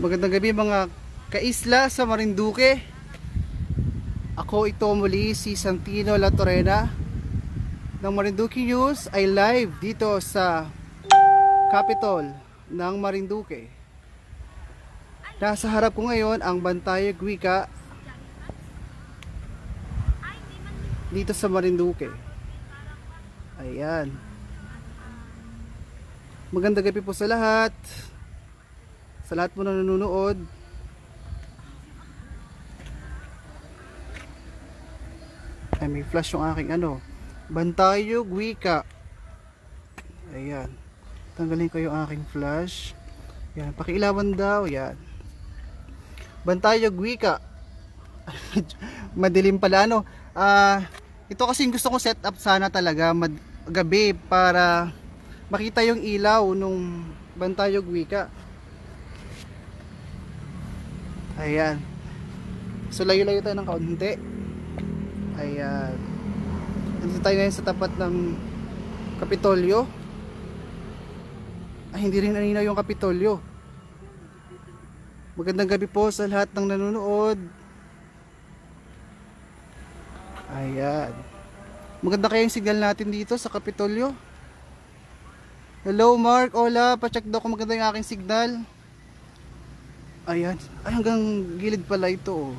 Magandang gabi mga kaisla sa Marinduque. Ako ito muli si Santino La Torena ng Marinduque News ay live dito sa Capitol ng Marinduque. Nasa harap ko ngayon ang Bantayog Wika dito sa Marinduque. Ayan. Magandang gabi po sa lahat. Sa lahat po na nanonood. Ay, may flash yung aking ano. Bantayog Wika. Ayan. Tanggalin ko yung aking flash. Yan, pakilawan daw. Yan. Bantayog Wika. Madilim pala ano. Ah, ito kasi gusto ko set up sana talaga mad gabi para makita yung ilaw nung Bantayog Wika. Ayan. So layo-layo tayo ng kaunti. Ayan. Nandito tayo ngayon sa tapat ng Kapitolyo. Ay, hindi rin naninaw yung Kapitolyo. Magandang gabi po sa lahat ng nanonood. Ayan. Maganda kaya yung signal natin dito sa Kapitolyo. Hello Mark, hola, pacheck daw kung maganda yung aking signal. Ayan. Ay, hanggang gilid pala ito oh.